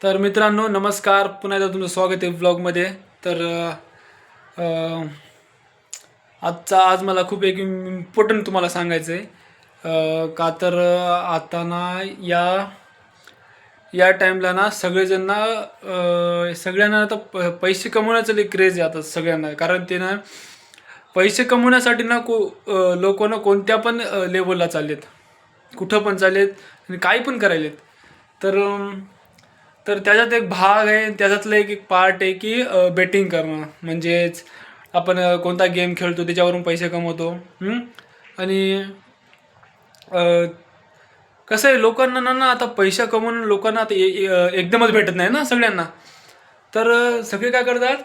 तर मित्रांनो नमस्कार. पुन्हा एकदा तुमचं स्वागत आहे ब्लॉगमध्ये तर आजचा आज मला खूप एक इम्पॉर्टंट तुम्हाला सांगायचं आहे का तर आता ना या या टाईमला ना सगळेजणना सगळ्यांना आता प पैसे कमवण्याचं लई क्रेज आहे आता सगळ्यांना. कारण ते ना पैसे कमवण्यासाठी ना को लोक ना कोणत्या पण लेवलला चाललेत. कुठं पण चाललेत आणि काही पण करायलेत. तर तर त्याच्यात एक भाग आहे त्याच्यातलं एक एक पार्ट आहे की बेटिंग करणं. म्हणजेच आपण कोणता गेम खेळतो त्याच्यावरून पैसे कमवतो. आणि कसं आहे लोकांना ना ना आता पैसा कमवून लोकांना आता ए- एकदमच भेटत नाही ना सगळ्यांना. तर सगळे काय करतात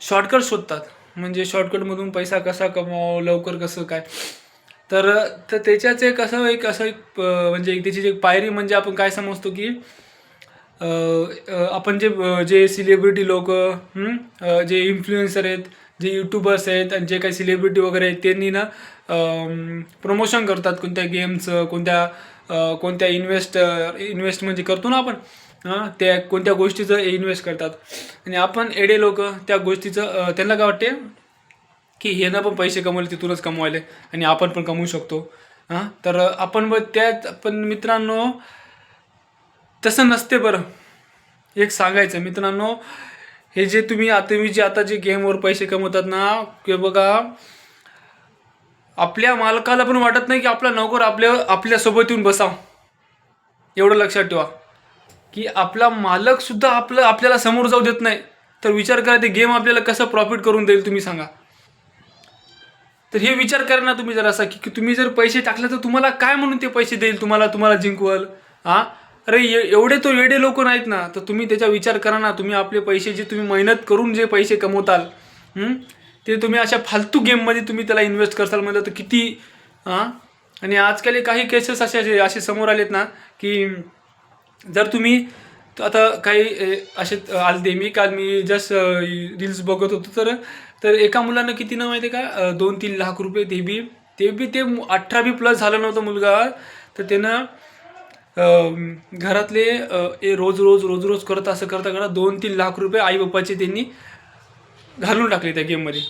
शॉर्टकट शोधतात. म्हणजे शॉर्टकटमधून पैसा कसा कमाव लवकर कसं काय? तर तर त्याच्याच एक असं एक असं एक म्हणजे एक त्याची एक पायरी म्हणजे आपण काय समजतो की आपण जे जे सिलेब्रिटी लोक जे इन्फ्लुएन्सर आहेत जे यूट्यूबर्स आहेत आणि जे काही सेलिब्रिटी वगैरे आहेत त्यांनी ना प्रमोशन करतात कोणत्या गेमचं कोणत्या कोणत्या इन्व्हेस्ट इन्व्हेस्ट म्हणजे करतो ना आपण हां त्या कोणत्या गोष्टीचं इन्व्हेस्ट करतात. आणि आपण एडे लोक त्या गोष्टीचं त्यांना काय वाटते? की ह्यानं पण पैसे कमवले तिथूनच कमवायले आणि आपण पण कमवू शकतो. हां तर आपण मग त्यात पण मित्रांनो तसं नसते बरं. एक सांगायचं मित्रांनो हे जे तुम्ही आता तुम्ही जे आता जे गेमवर पैसे कमवतात ना ते बघा आपल्या मालकाला पण वाटत नाही की आपला नोकर आपल्या आपल्यासोबत येऊन बसाव एवढं लक्षात ठेवा. की आपला मालक सुद्धा आपलं आपल्याला समोर जाऊ देत नाही. तर विचार करा ते गेम आपल्याला कसं प्रॉफिट करून देईल तुम्ही सांगा. तर हे विचार करा ना तुम्ही जर असा की की तुम्ही जर पैसे टाकले तर तुम्हाला काय म्हणून ते पैसे देईल तुम्हाला तुम्हाला जिंकवल हां अरे एवढे तो वेडे लोक नाहीत ना. तर तुम्ही त्याचा विचार करा ना. तुम्ही आपले पैसे जे तुम्ही मेहनत करून जे पैसे कमवताल ते तुम्ही अशा फालतू गेममध्ये तुम्ही त्याला इन्व्हेस्ट करताल म्हणलं तर किती हां? आणि आजकाल हे काही केसेस असे असे समोर आलेत ना की जर तुम्ही आता काही ए, असे आलते. मी काल मी जस्ट रील्स बघत होतो. तर तर एका मुलानं किती ना माहिती आहे का? दोन तीन लाख रुपये ते बी ते बी ते अठरा बी प्लस झालं नव्हतं मुलगा. तर त्यानं घरातले ए रोज रोज रोज रोज करत असं करता करता दोन तीन लाख रुपये आई बाप्पाचे त्यांनी घालून टाकले त्या गेममध्ये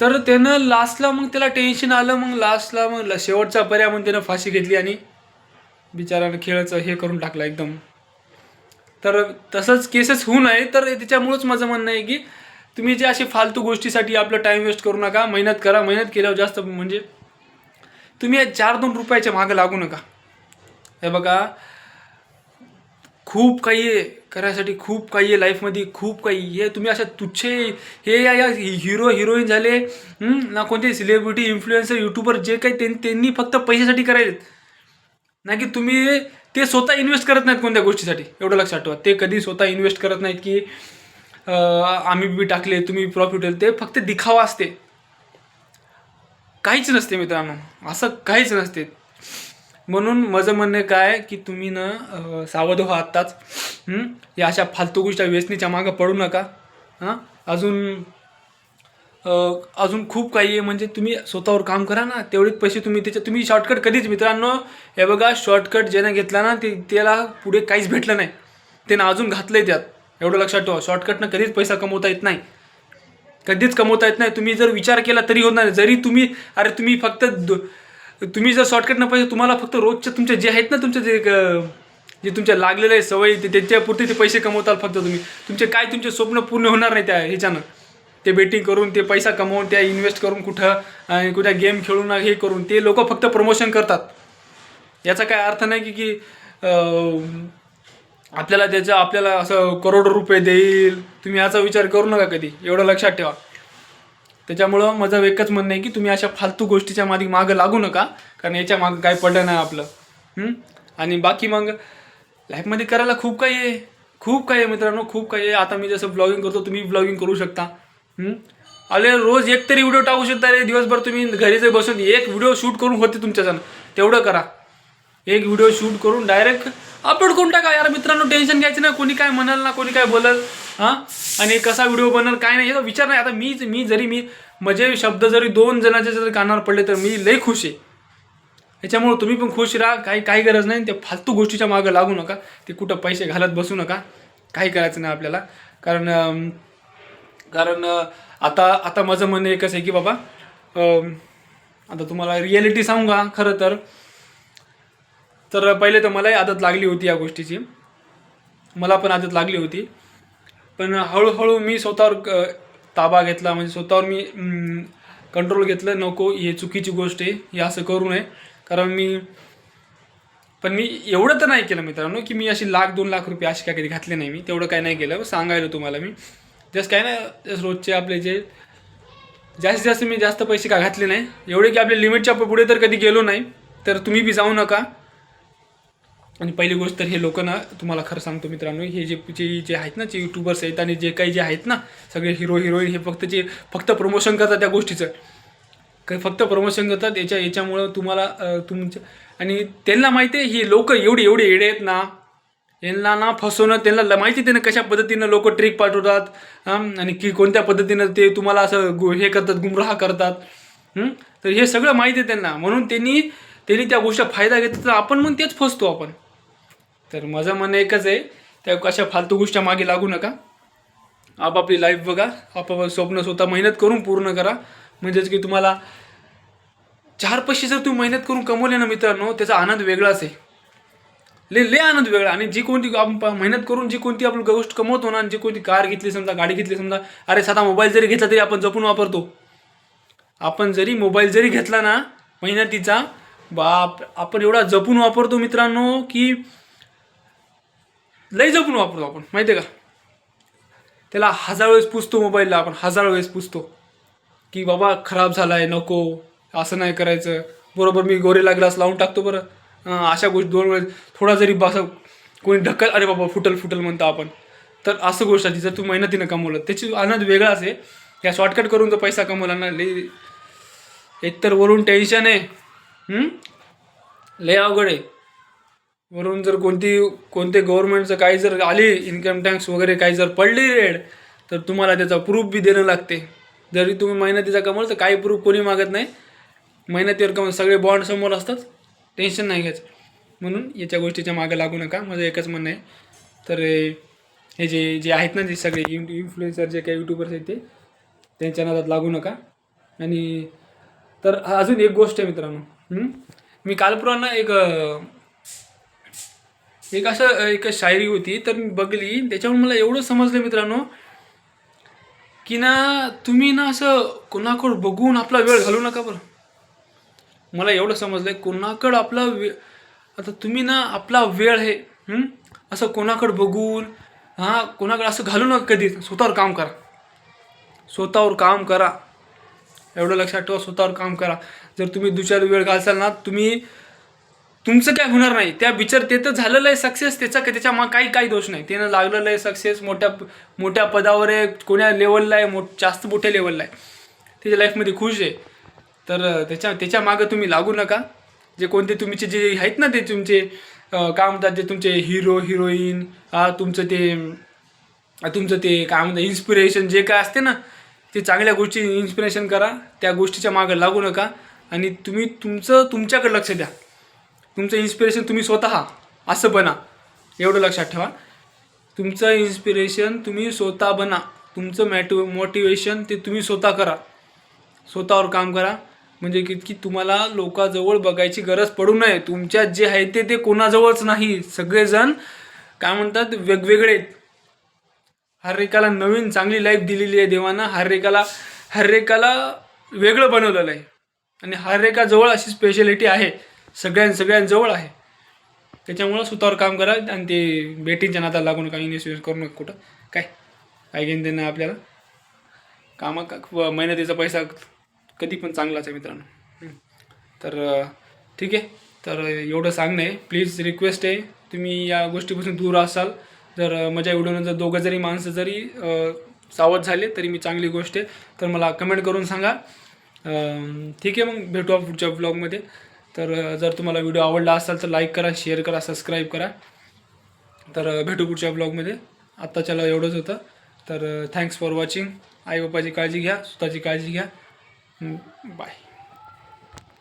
तर त्यानं लास्टला मग त्याला टेन्शन आलं मग लास्टला मग शेवटचा पर्याय म्हणून त्यानं फाशी घेतली आणि बिचारानं खेळाचं हे करून टाकलं एकदम. तर तसंच केसेस होऊ नये तर त्याच्यामुळंच माझं म्हणणं आहे की तुम्ही जे असे फालतू गोष्टीसाठी आपलं टाईम वेस्ट करू नका मेहनत करा मेहनत केल्यावर जास्त म्हणजे तुम्ही या चार दोन रुपयाच्या मागं लागू नका. हे बघा खूप काही आहे करायसाठी खूप काही आहे लाईफमध्ये खूप काही हे तुम्ही अशा तुच्छे हे या या हिरो हिरोईन झाले ना कोणते सिलेब्रिटी इन्फ्लुएन्सर युट्यूबर जे काही त्यां- त्यांनी फक्त पैशासाठी करायलेत. नाही की तुम्ही ते स्वतः इन्व्हेस्ट करत नाहीत कोणत्या गोष्टीसाठी एवढं लक्षात ठेवा. ते कधी स्वतः इन्व्हेस्ट करत नाहीत की आम्ही बी टाकले तुम्ही प्रॉफिट होईल. ते फक्त दिखावा असते. काहीच नसते मित्रांनो. असं काहीच नसते. म्हणून माझं म्हणणं काय की तुम्ही ना सावध व्हा आत्ताच. या अशा फालतू गोष्टी व्यसनीच्या मागं पडू नका. हां? अजून अजून खूप काही आहे. म्हणजे तुम्ही स्वतःवर काम करा ना तेवढेच पैसे तुम्ही त्याच्या तुम्ही शॉर्टकट कधीच मित्रांनो हे बघा शॉर्टकट ज्यानं घेतला ना ते त्याला पुढे काहीच भेटलं नाही. त्यानं अजून घातलं आहे त्यात. एवढं लक्षात ठेवा शॉर्टकटनं कधीच पैसा कमवता येत नाही. कधीच कमवता येत नाही. तुम्ही जर विचार केला तरी होणार नाही. जरी तुम्ही अरे तुम्ही फक्त दो- तुम्ही जर सॉर्टकटनं पाहिजे तुम्हाला फक्त रोजच्या तुमचे जे आहेत ना तुमच्या जे जे तुमच्या लागलेले सवयी ते त्याच्यापुरते ते पैसे कमवताल फक्त तुम्ही. तुमचे काय तुमचे स्वप्न पूर्ण होणार नाही त्या ह्याच्यानं. ते बेटिंग करून ते पैसा कमवून त्या इन्व्हेस्ट करून कुठं आणि कुठं गेम खेळून हे करून ते लोक फक्त प्रमोशन करतात. याचा काय अर्थ नाही की की आपल्याला त्याचं आपल्याला असं करोड रुपये देईल तुम्ही याचा विचार करू नका कधी. एवढं लक्षात ठेवा. त्याच्यामुळं माझं एकच म्हणणं आहे की तुम्ही अशा फालतू गोष्टीच्या मागे मागं लागू नका. कारण याच्या मागं काय पडलं नाही आपलं. आणि बाकी मग लाईफमध्ये करायला खूप काही आहे. खूप काही आहे मित्रांनो खूप काही आहे. आता मी जसं ब्लॉगिंग करतो तुम्ही ब्लॉगिंग करू शकता. आले रोज एक तरी व्हिडिओ टाकू शकता रे. दिवसभर तुम्ही घरी जर बसून एक व्हिडिओ शूट करून होते तुमच्याजण तेवढं करा. एक व्हिडिओ शूट करून डायरेक्ट अपलोड करून टाका. यार मित्रांनो टेन्शन घ्यायचं ना कोणी काय म्हणाल ना कोणी काय बोलल. हां? आणि कसा व्हिडिओ बनणार काय नाही याचा विचार नाही. आता मी मी जरी मी माझे शब्द जरी दोन जणांच्या जर कानावर पडले तर मी लई खुश आहे. याच्यामुळं तुम्ही पण खुश राहा. काही काही गरज नाही. त्या फालतू गोष्टीच्या मागं लागू नका. ते कुठं पैसे घालत बसू नका. काही करायचं नाही आपल्याला. कारण कारण आता आता माझं म्हणणं एकच आहे की बाबा आता तुम्हाला रिॲलिटी सांगू का? खरं तर तर पहिले तर मलाही आदत लागली होती या गोष्टीची. मला पण आदत लागली होती. पण हळूहळू मी स्वतःवर क ताबा घेतला. म्हणजे स्वतःवर मी कंट्रोल घेतलं. नको हे चुकीची गोष्ट आहे. हे असं करू नये. कारण मी पण मी एवढं तर नाही केलं मित्रांनो की मी अशी लाख दोन लाख रुपये अशी काय कधी घातले नाही मी. तेवढं काय नाही केलं. सांगायला तुम्हाला मी. जस्ट काय ना जस रोजचे आपले जे जास्तीत जास्त मी जास्त पैसे का घातले नाही. एवढे की आपल्या लिमिटच्या पुढे तर कधी गेलो नाही. तर तुम्ही बी जाऊ नका. आणि पहिली गोष्ट तर हे लोक ना तुम्हाला खरं सांगतो मित्रांनो हे जे जे जे आहेत ना जे युट्यूबर्स आहेत आणि जे काही जे आहेत ना सगळे हिरो हिरोईन हे फक्त जे फक्त प्रमोशन करतात त्या गोष्टीचं. काही फक्त प्रमोशन करतात याच्या याच्यामुळं तुम्हाला तुमच्या आणि त्यांना माहिती आहे ही लोक एवढी एवढे येडे आहेत ना यांना ना फसवणं त्यांना ल- माहिती त्यांना कशा पद्धतीनं लोक ट्रिक पाठवतात आणि की कोणत्या पद्धतीनं ते तुम्हाला असं गु हे करतात गुमराह करतात. तर हे सगळं माहिती आहे त्यांना. म्हणून त्यांनी त्यांनी त्या गोष्टी फायदा घेतला तर आपण मग तेच फसतो आपण. तर माझं म्हणणं एकच आहे त्या कशा फालतू गोष्टी मागे लागू नका. आपापली लाईफ बघा आपापलं स्वप्न स्वतः मेहनत करून पूर्ण करा. म्हणजेच की तुम्हाला चार पैसे जर तुम्ही मेहनत करून कमवले ना मित्रांनो त्याचा आनंद वेगळाच आहे. ले ले आनंद वेगळा. आणि जी कोणती आपण मेहनत करून जी कोणती आपण गोष्ट कमवतो ना आणि जी कोणती कार घेतली समजा गाडी घेतली समजा अरे साधा मोबाईल जरी घेतला तरी आपण जपून वापरतो. आपण जरी मोबाईल जरी घेतला ना मेहनतीचा बाप आपण एवढा जपून वापरतो मित्रांनो की लय जपून वापरतो आपण माहिती आहे का? त्याला हजार वेळेस पुसतो मोबाईलला आपण हजार वेळेस पुसतो. की बाबा खराब झाला आहे नको असं नाही करायचं. बरोबर मी गोरेला ग्लास लावून टाकतो बरं. अशा गोष्टी दोन वेळेस थोडा जरी बस कोणी ढकल अरे बाबा फुटल फुटल म्हणतो आपण. तर असं गोष्ट आहे जर तू मेहनतीनं कमवलं. त्याची आनंद वेगळाच आहे. या शॉर्टकट करून जर पैसा कमवला ना लय एकतर वरून टेन्शन आहे. लय अवघड आहे. वरून जर कोणती कोणते गव्हर्नमेंटचं काही जर आली इन्कम टॅक्स वगैरे काही जर पडली रेड तर तुम्हाला त्याचा प्रूफ बी देणं लागते. जरी तुम्ही मेहनतीचा कमवलं तर काही प्रूफ कोणी मागत नाही. मेहनतीवर कमवलं सगळे बॉन्ड समोर असतात. टेन्शन नाही घ्यायचं. म्हणून याच्या गोष्टीच्या मागे लागू नका. माझं एकच म्हणणं आहे. तर हे जे जे आहेत ना जे सगळे इन्फ्लुएन्सर जे काही युट्यूबर्स आहेत ते त्यांच्या नादात लागू नका. आणि तर अजून एक गोष्ट आहे मित्रांनो. मी काल ना एक एक असं एक शायरी होती तर मी बघली. त्याच्यावर मला एवढं समजलं मित्रांनो की ना तुम्ही ना असं कोणाकडं बघून आपला वेळ घालू नका बरं. मला एवढं समजलं आहे कोणाकडं आपला वे आता तुम्ही ना आपला वेळ आहे असं कोणाकडं बघून हां कोणाकडं असं घालू नका कधी. स्वतःवर काम करा. स्वतःवर काम करा. एवढं लक्षात ठेवा स्वतःवर काम करा. जर तुम्ही दुसऱ्या वेळ घालसाल ना तुम्ही तुमचं काय होणार नाही. त्या बिचार ते तर झालेलं आहे सक्सेस त्याचा त्याच्या मग काही काही दोष नाही. त्यानं लागलेलं आहे सक्सेस मोठ्या मोठ्या पदावर आहे. कोण्या लेवलला आहे? मोठ जास्त मोठ्या लेवलला आहे. त्याच्या लाईफमध्ये खुश आहे. तर त्याच्या त्याच्या मागं तुम्ही लागू नका. जे कोणते तुमचे जे आहेत ना ते तुमचे काय म्हणतात जे तुमचे हिरो हिरोईन तुमचं ते तुमचं ते काय म्हणतात इन्स्पिरेशन जे काय असते ना ते चांगल्या गोष्टी इन्स्पिरेशन करा. त्या गोष्टीच्या मागं लागू नका. आणि तुम्ही तुमचं तुमच्याकडे लक्ष द्या. तुमचं इन्स्पिरेशन तुम्ही स्वतः. असं बना. एवढं लक्षात ठेवा. तुमचं इन्स्पिरेशन तुम्ही स्वतः बना. तुमचं मॅटो मोटिवेशन ते तुम्ही स्वतः करा. स्वतःवर काम करा. म्हणजे की की तुम्हाला लोकाजवळ बघायची गरज पडू नये. तुमच्यात जे आहे ते ते कोणाजवळच नाही. सगळेजण काय म्हणतात वेगवेगळे. हर एकाला नवीन चांगली लाईफ दिलेली आहे देवानं. हर एकाला हर एकाला वेगळं बनवलेलं आहे. आणि हर एकाजवळ अशी स्पेशालिटी आहे. सगळ्यां सगळ्यांजवळ आहे. त्याच्यामुळं स्वतःवर काम करा आणि ते बेटींच्या नाता लागून काही इन्व्हेस्ट करू नका कुठं. काय? काय घेणं देणं आपल्याला? कामा का मेहनतीचा पैसा कधी पण चांगलाच आहे मित्रांनो. तर ठीक आहे. तर एवढं सांगणं आहे. प्लीज रिक्वेस्ट आहे. तुम्ही या गोष्टीपासून दूर असाल. जर माझ्या व्हिडिओनं जर दोघं जरी माणसं जरी सावध झाले तरी मी चांगली गोष्ट आहे. तर मला कमेंट करून सांगा. ठीक आहे मग. भेटू आपण पुढच्या ब्लॉगमध्ये तर जर तुम्हाला व्हिडिओ आवडला असाल तर लाईक करा शेअर करा सबस्क्राईब करा. तर भेटू पुढच्या ब्लॉगमध्ये. आत्ताच्याला एवढंच होतं. तर थँक्स फॉर वॉचिंग आई बापाची काळजी घ्या स्वतःची काळजी घ्या. बाय